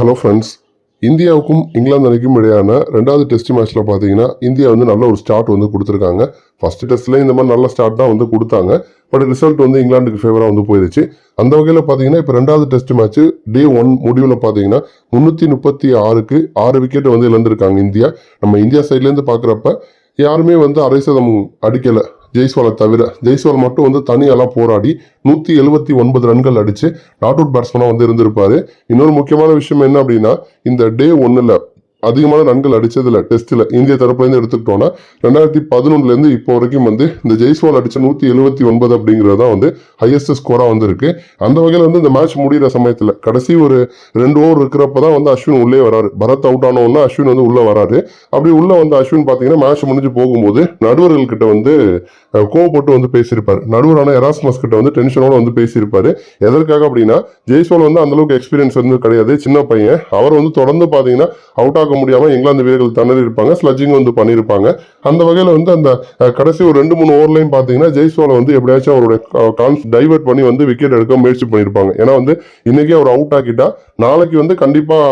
Hello friends இந்தியாவுக்கும் இங்கிலாந்து அணிக்கும் இடையான ரெண்டாவது டெஸ்ட் மேட்ச்சில் பார்த்தீங்கன்னா இந்தியா வந்து நல்ல ஒரு ஸ்டார்ட் வந்து கொடுத்துருக்காங்க. ஃபஸ்ட்டு டெஸ்ட்லேயே இந்த மாதிரி நல்ல ஸ்டார்ட் தான் வந்து கொடுத்தாங்க. பட் ரிசல்ட் வந்து இங்கிலாந்துக்கு ஃபேவராக வந்து போயிடுச்சு அந்த வகையில் பார்த்தீங்கன்னா இப்போ ரெண்டாவது டெஸ்ட் மேட்ச் டே ஒன் முடிவில் பார்த்தீங்கன்னா முந்நூற்றி முப்பத்தி ஆறுக்கு ஆறு விக்கெட் வந்து இழந்திருக்காங்க இந்தியா. நம்ம இந்தியா சைட்லேருந்து பார்க்குறப்ப யாருமே வந்து அரை சதம் அடிக்கலை. ஜெய்ஸ்வாலை தவிர ஜெய்ஸ்வால் மட்டும் வந்து தனியெல்லாம் போராடி நூற்றி எழுபத்தி ஒன்பது ரன்கள் அடித்து நாட் அவுட் பேட்ஸ்மனாக வந்து இருந்திருப்பார். இன்னொரு முக்கியமான விஷயம் என்ன அப்படின்னா இந்த டே ஒன்றில் அதிகமான ரன்கள் அடித்ததில் டெஸ்ட்டில் இந்திய தரப்புலேருந்து எடுத்துக்கிட்டோன்னா ரெண்டாயிரத்தி பதினொன்றுலேருந்து இப்போ வரைக்கும் வந்து இந்த ஜெய்ஸ்வால் அடித்த நூற்றி எழுபத்தி ஒன்பது அப்படிங்கிறது தான் வந்து ஹையஸ்ட் ஸ்கோராக வந்திருக்கு. அந்த வகையில் வந்து இந்த மேட்ச் முடிகிற சமயத்தில் கடைசி ஒரு ரெண்டு ஓவர் இருக்கிறப்ப தான் வந்து அஸ்வின் உள்ளே வராரு. பரத் அவுட் ஆனவொன்னா அஸ்வின் வந்து உள்ளே வராரு. அப்படி உள்ளே வந்து அஸ்வின் பார்த்தீங்கன்னா மேட்ச் முடிஞ்சு போகும்போது நடுவர்கள்கிட்ட வந்து கோவப்பட்டு வந்து பேசியிருப்பார். நடுவரான எராஸ்மஸ் கிட்ட வந்து டென்ஷனோட வந்து பேசியிருப்பார். எதற்காக அப்படின்னா ஜெய்ஸ்வால் வந்து அந்த அளவுக்கு எக்ஸ்பீரியன்ஸ் வந்து கிடையாது. சின்ன பையன். அவர் வந்து தொடர்ந்து பார்த்தீங்கன்னா அவுட் ஆக முடியாம இங்கிலாந்து வீரர்கள் திணறி இருப்பாங்க ஸ்லட்ஜிங் வந்து பண்ணியிருப்பாங்க. அந்த வகையில் வந்து அந்த கடைசி ஒரு ரெண்டு மூணு ஓவர்லையும் பார்த்தீங்கன்னா ஜெய்ஸ்வாலை வந்து எப்படியாச்சும் அவருடைய கான்ஸ் டைவர்ட் பண்ணி வந்து விக்கெட் எடுக்க முயற்சி பண்ணியிருப்பாங்க. ஏன்னா வந்து இன்னைக்கு அவர் அவுட் ஆக்கிட்டா நாளைக்கு வந்து கண்டிப்பாக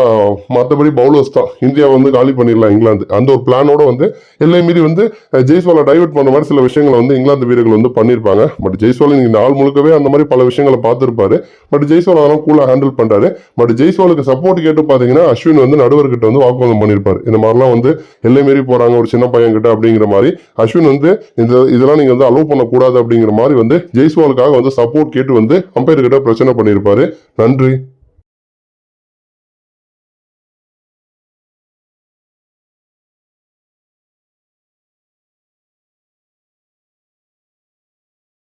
மற்றபடி பவுலர்ஸ் தான். இந்தியா வந்து காலி பண்ணிடலாம் இங்கிலாந்து. அந்த ஒரு பிளானோட வந்து எல்லை மீறி வந்து அஹ், ஜெய்ஸ்வாலை டைவர்ட் பண்ண மாதிரி சில விஷயங்களை வந்து இங்கிலாந்து வீரர்கள் வந்து பண்ணியிருப்பாங்க. பட் ஜெய்ஸ்வால் இன்னைக்கு நாள் முழுக்கவே அந்த மாதிரி பல விஷயங்களை பார்த்துருப்பாரு. பட் ஜெய்ஸ்வால் அதெல்லாம் கூலாக ஹேண்டில் பண்றாரு. பட் ஜெய்ஸ்வாலுக்கு சப்போர்ட் கேட்டு பார்த்தீங்கன்னா அஸ்வின் வந்து நடுவர்கிட்ட வந்து வாக்குவாதம் பண்ணியிருப்பார் இந்த மாதிரிலாம் வந்து எல்லை மீறி போறாங்க ஒரு சின்ன பையன் கிட்ட அப்படிங்கிற மாதிரி. அஸ்வின் வந்து இந்த இதெல்லாம் நீங்க வந்து அலோவ் பண்ணக்கூடாது அப்படிங்கிற மாதிரி வந்து ஜெய்ஸ்வாலுக்காக வந்து சப்போர்ட் கேட்டு வந்து அம்பையர்கிட்ட பிரச்சனை பண்ணியிருப்பாரு நன்றி.